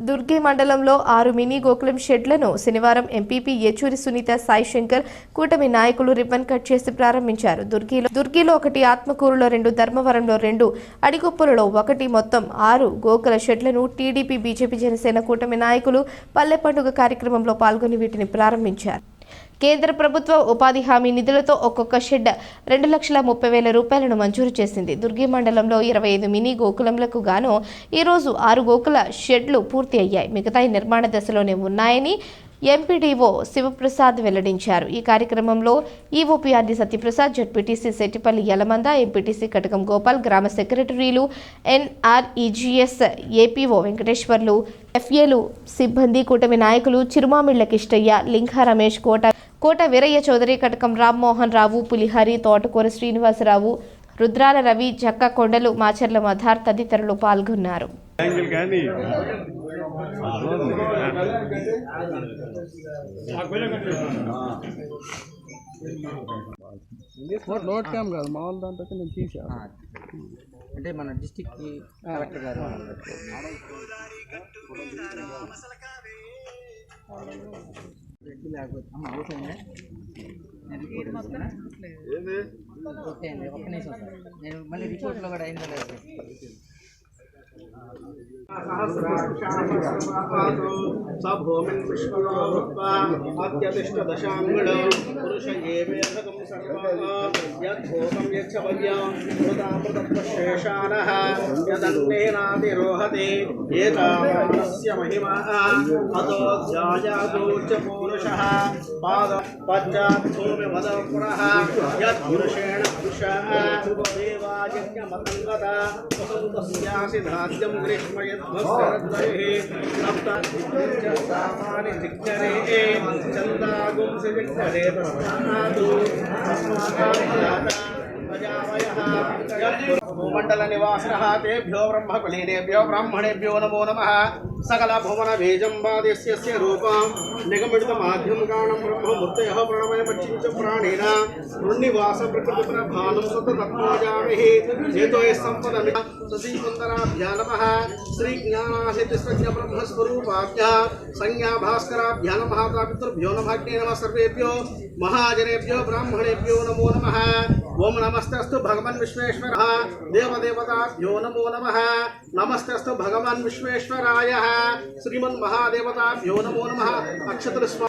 దుర్గి మండలంలో ఆరు మినీ గోకులం షెడ్లను శనివారం ఎంపీపీ యచూరి సునీత సాయి శంకర్ కూటమి నాయకులు రిబ్బన్ కట్ చేసి ప్రారంభించారు. దుర్గిలో దుర్గిలో ఒకటి ఆత్మకూరులో రెండు ధర్మవరంలో రెండు అడిగుప్పలలో ఒకటి మొత్తం ఆరు గోకుల షెడ్లను టీడీపీ బీజేపీ జనసేన కూటమి నాయకులు పల్లె పండుగ కార్యక్రమంలో పాల్గొని వీటిని ప్రారంభించారు. కేంద్ర ప్రభుత్వ ఉపాధి హామీ నిధులతో ఒక్కొక్క షెడ్ రెండు లక్షల ముప్పై వేల రూపాయలను మంజూరు చేసింది. దుర్గి మండలంలో ఇరవై ఐదు మినీ గోకులంలకు గాను ఈరోజు ఆరు గోకుల షెడ్లు పూర్తి అయ్యాయి. మిగతాయి నిర్మాణ దశలోనే ఉన్నాయని ఎంపీడీఓ శివప్రసాద్ వెల్లడించారు. ఈ కార్యక్రమంలో EOPRD Satyaprasad ZPTC Settipalli Yalamanda MPTC Katakam Gopal గ్రామ సెక్రటరీలు ఎన్ఆర్ఈజీఎస్ ఏపీఓ వెంకటేశ్వర్లు ఎఫ్ఏలు సిబ్బంది కూటమి నాయకులు చిరుమామిళ్ళ కిష్టయ్య లింకా రమేష్ కోట కోట వీరయ్య చౌదరి కటకం రామ్మోహన్ రావు పులిహరి తోటకూర శ్రీనివాసరావు రుద్రాల రవి జక్క కొండలు మాచర్ల మధార్ తదితరులు పాల్గొన్నారు. నోట్ క్యామ్ కాదు మామూలు దాంట్లో నేను తీసా ఆ, అంటే మన డిస్టిక్ కలెక్టర్ గారు రెడ్డి లేకపోతే అమ్మ అవుతుందా? ఓకే అండి ఒక్క నిమిషం సార్. నేను మళ్ళీ రిపోర్ట్లో కూడా అయిందో లేదు सहस्राक्षापातो स भूमिं विष्णुरो भूत्वा अत्यतिष्ठदशाङ्गुलो पुरुष एवेदकं सर्वाः यद्भूतं यच्छवयं कृतामृतत्वशेषानः यदन्नेनातिरोहते एतामानस्य महिमा अतो जायादोच्च पुरुषः पाद पश्चात्पूर्वमदपुरः यत्पुरुषेण पुरुषः। देवाजज्ञमसङ्गता वसन्तस्यासि धान्यं ग्रीष्मयध्वस श्रद्धे सप्तानि धिक्करे चन्दागुंसि मण्डलनिवासिनः तेभ्यो ब्रह्मकुलीनेभ्यो ब्राह्मणेभ्यो नमो नम। सकल भुवन नमः सकलभुवनबीजम्बादिस्य रूपं निगमितमाध्यमकाणं ब्रह्ममूर्तयः प्रणमयमचिञ्च प्राणेन ऋण्निवासप्रकृतिप्रभानं प्रकृति प्रभान सम्पदमि नम नमः श्रीज्ञानाशितिस्वज्ञब्रह्मस्वरूपाभ्यः संज्ञा भास्कराभ्या नमः पितृभ्यो नमः सर्वेभ्यो महाजनेभ्यो ब्राह्मणेभ्यो नमो नमः। బ్రహ్మస్వరూపాభ్య సంజ్ఞా భాస్కరాభ్యా నమ పితృభ్యో నమాగ్నే నమ సర్వేభ్యో మహాజనేభ్యో బ్రాహ్మణేభ్యో నమో నమ ఓం నమస్తస్తు భగవన్ విశ్వేశ్వర దేవదేవతాభ్యో నమో నమ నమస్తస్తు భగవాన్ విశ్వేశ్వరాయ శ్రీమన్ మహాదేవతాభ్యో నమో నమ అక్షతులు స్వ